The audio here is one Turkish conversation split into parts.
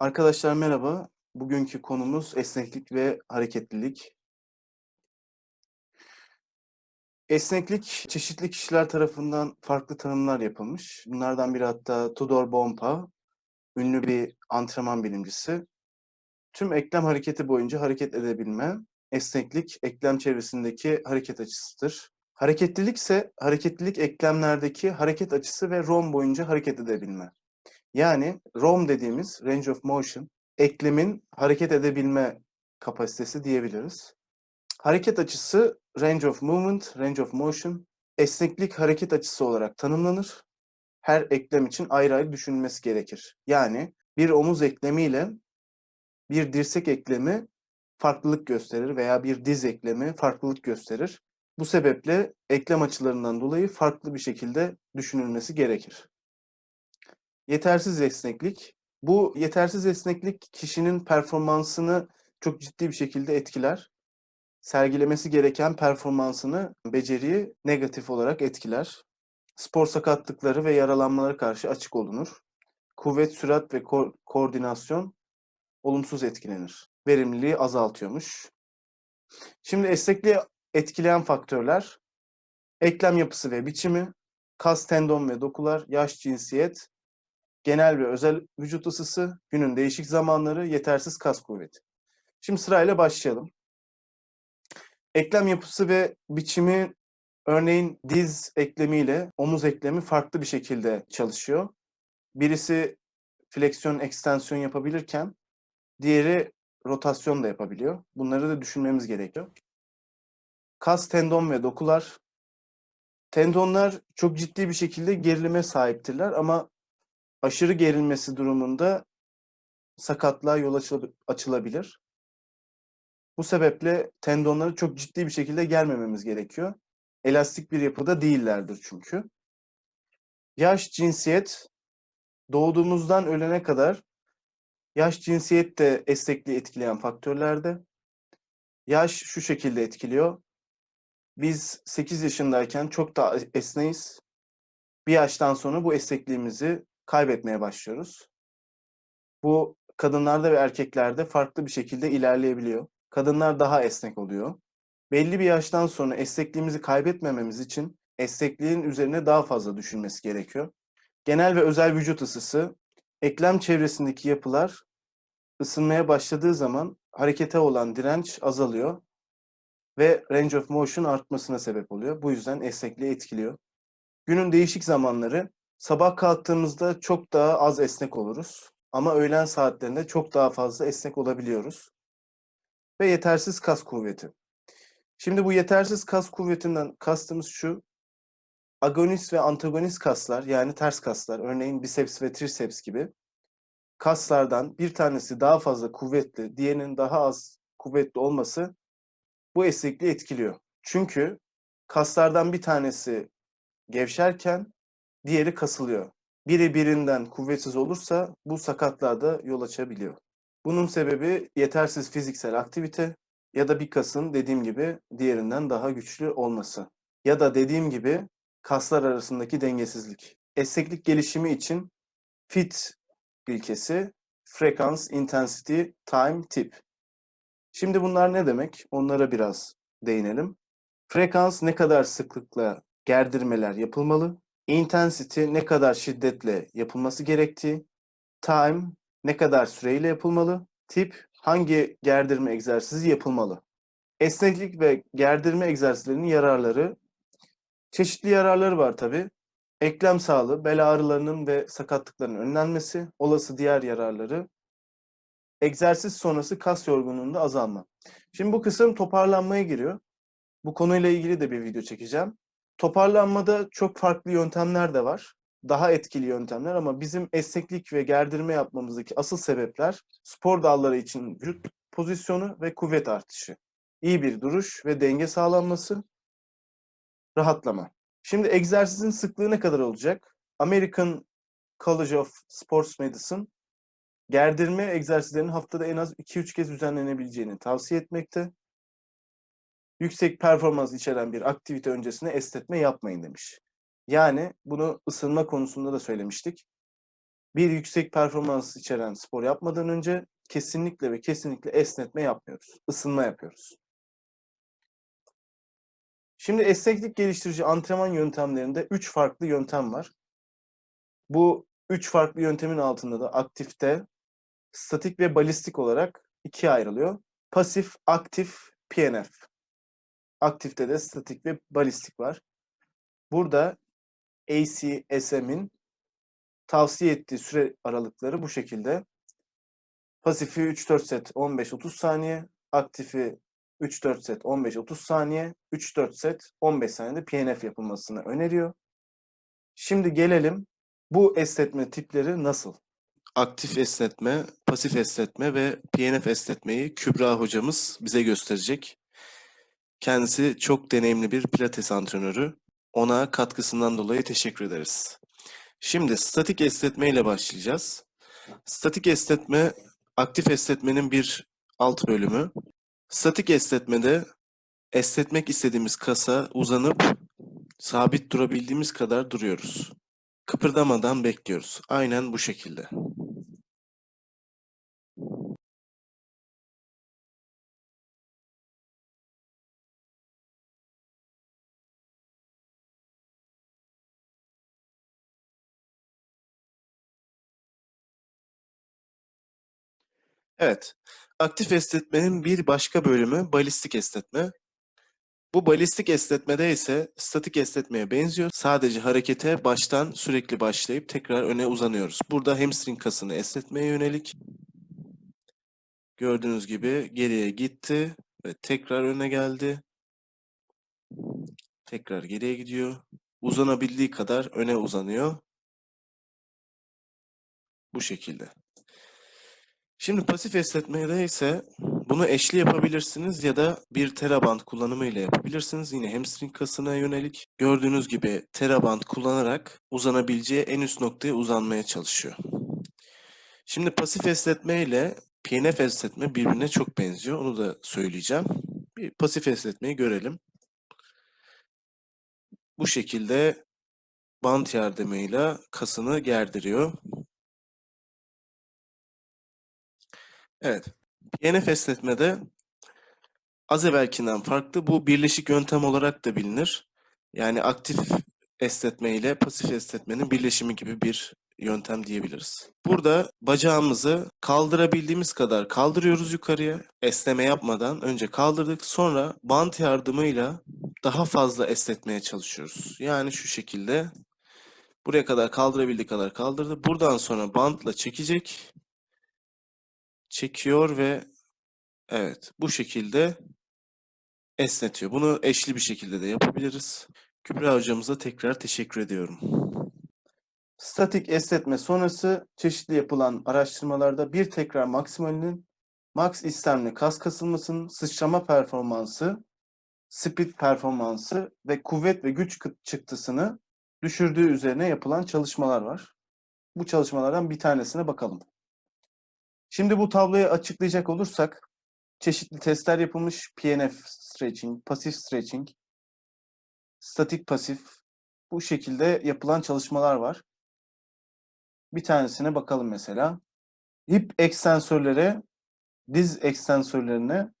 Arkadaşlar merhaba. Bugünkü konumuz esneklik ve hareketlilik. Esneklik çeşitli kişiler tarafından farklı tanımlar yapılmış. Bunlardan biri hatta Tudor Bompa, ünlü bir antrenman bilimcisi. Tüm eklem hareketi boyunca hareket edebilme, esneklik eklem çevresindeki hareket açısıdır. Hareketlilik ise hareketlilik eklemlerdeki hareket açısı ve ROM boyunca hareket edebilme. Yani ROM dediğimiz range of motion eklemin hareket edebilme kapasitesi diyebiliriz. Hareket açısı range of movement, range of motion, esneklik hareket açısı olarak tanımlanır. Her eklem için ayrı ayrı düşünülmesi gerekir. Yani bir omuz eklemiyle bir dirsek eklemi farklılık gösterir veya bir diz eklemi farklılık gösterir. Bu sebeple eklem açılarından dolayı farklı bir şekilde düşünülmesi gerekir. Yetersiz esneklik. Bu yetersiz esneklik kişinin performansını çok ciddi bir şekilde etkiler. Sergilemesi gereken performansını, beceriyi negatif olarak etkiler. Spor sakatlıkları ve yaralanmalara karşı açık olunur. Kuvvet, sürat ve ko- koordinasyon olumsuz etkilenir. Verimliliği azaltıyormuş. Şimdi esnekliği etkileyen faktörler eklem yapısı ve biçimi, kas, tendon ve dokular, yaş, cinsiyet, genel ve özel vücut ısısı, günün değişik zamanları, yetersiz kas kuvveti. Şimdi sırayla başlayalım. Eklem yapısı ve biçimi örneğin diz eklemiyle omuz eklemi farklı bir şekilde çalışıyor. Birisi fleksiyon, ekstensiyon yapabilirken diğeri rotasyon da yapabiliyor. Bunları da düşünmemiz gerekiyor. Kas, tendon ve dokular. Tendonlar çok ciddi bir şekilde gerilime sahiptirler ama aşırı gerilmesi durumunda sakatlığa yol açıl- açılabilir. Bu sebeple tendonları çok ciddi bir şekilde germememiz gerekiyor. Elastik bir yapıda değillerdir çünkü. Yaş, cinsiyet doğduğumuzdan ölene kadar yaş, cinsiyet de esnekliği etkileyen faktörlerde. Yaş şu şekilde etkiliyor. Biz 8 yaşındayken çok daha esneyiz. Bir yaştan sonra bu esnekliğimizi kaybetmeye başlıyoruz. Bu kadınlarda ve erkeklerde farklı bir şekilde ilerleyebiliyor. Kadınlar daha esnek oluyor. Belli bir yaştan sonra esnekliğimizi kaybetmememiz için esnekliğin üzerine daha fazla düşünmesi gerekiyor. Genel ve özel vücut ısısı, eklem çevresindeki yapılar ısınmaya başladığı zaman harekete olan direnç azalıyor ve range of motion artmasına sebep oluyor. Bu yüzden esnekliği etkiliyor. Günün değişik zamanları sabah kalktığımızda çok daha az esnek oluruz ama öğlen saatlerinde çok daha fazla esnek olabiliyoruz. Ve yetersiz kas kuvveti. Şimdi bu yetersiz kas kuvvetinden kastımız şu. Agonist ve antagonist kaslar yani ters kaslar örneğin biceps ve triceps gibi kaslardan bir tanesi daha fazla kuvvetli, diğerinin daha az kuvvetli olması bu esnekliği etkiliyor. Çünkü kaslardan bir tanesi gevşerken diğeri kasılıyor. Biri birinden kuvvetsiz olursa bu sakatlığa yol açabiliyor. Bunun sebebi yetersiz fiziksel aktivite ya da bir kasın dediğim gibi diğerinden daha güçlü olması. Ya da dediğim gibi kaslar arasındaki dengesizlik. Esneklik gelişimi için FIT ilkesi frekans, intensity, time, tip. Şimdi bunlar ne demek? Onlara biraz değinelim. Frekans ne kadar sıklıkla gerdirmeler yapılmalı? Intensity ne kadar şiddetle yapılması gerektiği? Time ne kadar süreyle yapılmalı? Tip hangi gerdirme egzersizi yapılmalı? Esneklik ve gerdirme egzersizlerinin yararları çeşitli yararları var tabi. Eklem sağlığı, bel ağrılarının ve sakatlıkların önlenmesi, olası diğer yararları, egzersiz sonrası kas yorgunluğunda azalma. Şimdi bu kısım toparlanmaya giriyor. Bu konuyla ilgili de bir video çekeceğim. Toparlanmada çok farklı yöntemler de var. Daha etkili yöntemler ama bizim esneklik ve gerdirme yapmamızdaki asıl sebepler spor dalları için vücut pozisyonu ve kuvvet artışı. İyi bir duruş ve denge sağlanması, rahatlama. Şimdi egzersizin sıklığı ne kadar olacak? American College of Sports Medicine gerdirme egzersizlerinin haftada en az 2-3 kez düzenlenebileceğini tavsiye etmekte. Yüksek performans içeren bir aktivite öncesine esnetme yapmayın demiş. Yani bunu ısınma konusunda da söylemiştik. bir yüksek performans içeren spor yapmadan önce kesinlikle ve kesinlikle esnetme yapmıyoruz. Isınma yapıyoruz. Şimdi esneklik geliştirici antrenman yöntemlerinde 3 farklı yöntem var. Bu 3 farklı yöntemin altında da aktifte, statik ve balistik olarak ikiye ayrılıyor. Pasif, aktif, PNF. Aktifte de statik ve balistik var. Burada ACSM'in tavsiye ettiği süre aralıkları bu şekilde. Pasifi 3-4 set 15-30 saniye, aktifi 3-4 set 15-30 saniye, 3-4 set 15 saniyede PNF yapılmasını öneriyor. Şimdi gelelim bu esnetme tipleri nasıl? Aktif esnetme, pasif esnetme ve PNF esnetmeyi Kübra hocamız bize gösterecek. Kendisi çok deneyimli bir pilates antrenörü. Ona katkısından dolayı teşekkür ederiz. Şimdi statik esnetme ile başlayacağız. Statik esnetme, aktif esnetmenin bir alt bölümü. Statik esnetmede esnetmek istediğimiz kasa uzanıp sabit durabildiğimiz kadar duruyoruz. Kıpırdamadan bekliyoruz. Aynen bu şekilde. Evet. Aktif esnetmenin bir başka bölümü balistik esnetme. Bu balistik esnetmede ise statik esnetmeye benziyor. Sadece harekete baştan sürekli başlayıp tekrar öne uzanıyoruz. Burada hamstring kasını esnetmeye yönelik. Gördüğünüz gibi geriye gitti ve tekrar öne geldi. Tekrar geriye gidiyor. Uzanabildiği kadar öne uzanıyor. Bu şekilde. Şimdi pasif esnetmede ise bunu eşli yapabilirsiniz ya da bir teraband kullanımı ile yapabilirsiniz. Yine hamstring kasına yönelik. Gördüğünüz gibi teraband kullanarak uzanabileceği en üst noktaya uzanmaya çalışıyor. Şimdi pasif esnetme ile PNF esnetme birbirine çok benziyor. Onu da söyleyeceğim. Bir pasif esnetmeyi görelim. Bu şekilde bant yardımıyla kasını gerdiriyor. Evet. PNF esnetmede az evvelkinden farklı. Bu birleşik yöntem olarak da bilinir. Yani aktif esnetme ile pasif esnetmenin birleşimi gibi bir yöntem diyebiliriz. Burada bacağımızı kaldırabildiğimiz kadar kaldırıyoruz yukarıya. Esneme yapmadan önce kaldırdık. Sonra bant yardımıyla daha fazla esnetmeye çalışıyoruz. Yani şu şekilde buraya kadar kaldırabildiği kadar kaldırdı. Buradan sonra bantla çekecek çekiyor ve evet bu şekilde esnetiyor. Bunu eşli bir şekilde de yapabiliriz. Kübra hocamıza tekrar teşekkür ediyorum. Statik esnetme sonrası çeşitli yapılan araştırmalarda bir tekrar maksimalinin max istemli kas kasılmasının sıçrama performansı, speed performansı ve kuvvet ve güç çıktısını düşürdüğü üzerine yapılan çalışmalar var. Bu çalışmalardan bir tanesine bakalım. Şimdi bu tabloyu açıklayacak olursak çeşitli testler yapılmış. PNF stretching, pasif stretching, statik pasif bu şekilde yapılan çalışmalar var. Bir tanesine bakalım mesela. Hip ekstensörlere, diz ekstensörlerine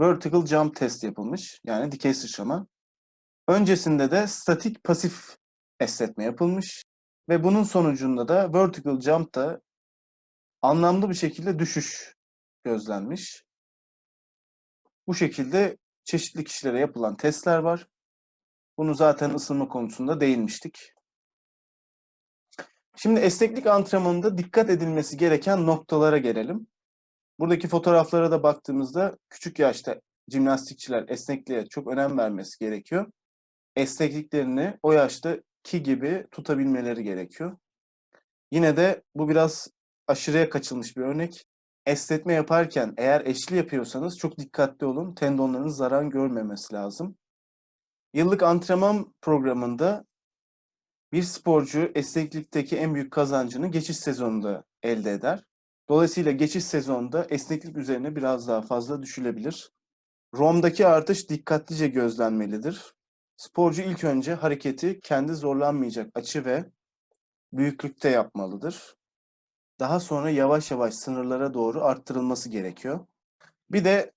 vertical jump test yapılmış. Yani dikey sıçrama. Öncesinde de statik pasif esnetme yapılmış. Ve bunun sonucunda da vertical jump'ta anlamlı bir şekilde düşüş gözlenmiş. Bu şekilde çeşitli kişilere yapılan testler var. Bunu zaten ısınma konusunda değinmiştik. Şimdi esneklik antrenmanında dikkat edilmesi gereken noktalara gelelim. Buradaki fotoğraflara da baktığımızda küçük yaşta jimnastikçiler esnekliğe çok önem vermesi gerekiyor. Esnekliklerini o yaştaki gibi tutabilmeleri gerekiyor. Yine de bu biraz aşırıya kaçılmış bir örnek. Esnetme yaparken eğer eşli yapıyorsanız çok dikkatli olun. Tendonlarınız zarar görmemesi lazım. Yıllık antrenman programında bir sporcu esneklikteki en büyük kazancını geçiş sezonunda elde eder. Dolayısıyla geçiş sezonunda esneklik üzerine biraz daha fazla düşülebilir. ROM'daki artış dikkatlice gözlenmelidir. Sporcu ilk önce hareketi kendi zorlanmayacak açı ve büyüklükte yapmalıdır. Daha sonra yavaş yavaş sınırlara doğru arttırılması gerekiyor. Bir de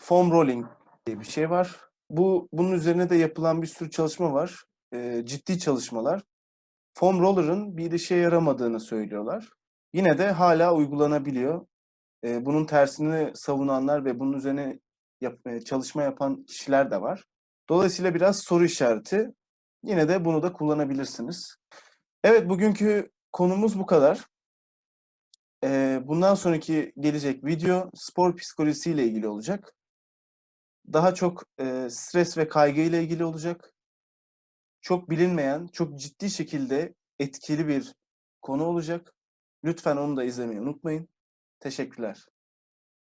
foam rolling diye bir şey var. Bu bunun üzerine de yapılan bir sürü çalışma var. Ee, ciddi çalışmalar. Foam roller'ın bir işe yaramadığını söylüyorlar. Yine de hala uygulanabiliyor. Ee, bunun tersini savunanlar ve bunun üzerine yap- e, çalışma yapan kişiler de var. Dolayısıyla biraz soru işareti. Yine de bunu da kullanabilirsiniz. Evet, bugünkü konumuz bu kadar. Ee, bundan sonraki gelecek video spor psikolojisiyle ilgili olacak. Daha çok e, stres ve kaygı ile ilgili olacak. Çok bilinmeyen, çok ciddi şekilde etkili bir konu olacak. Lütfen onu da izlemeyi unutmayın. Teşekkürler.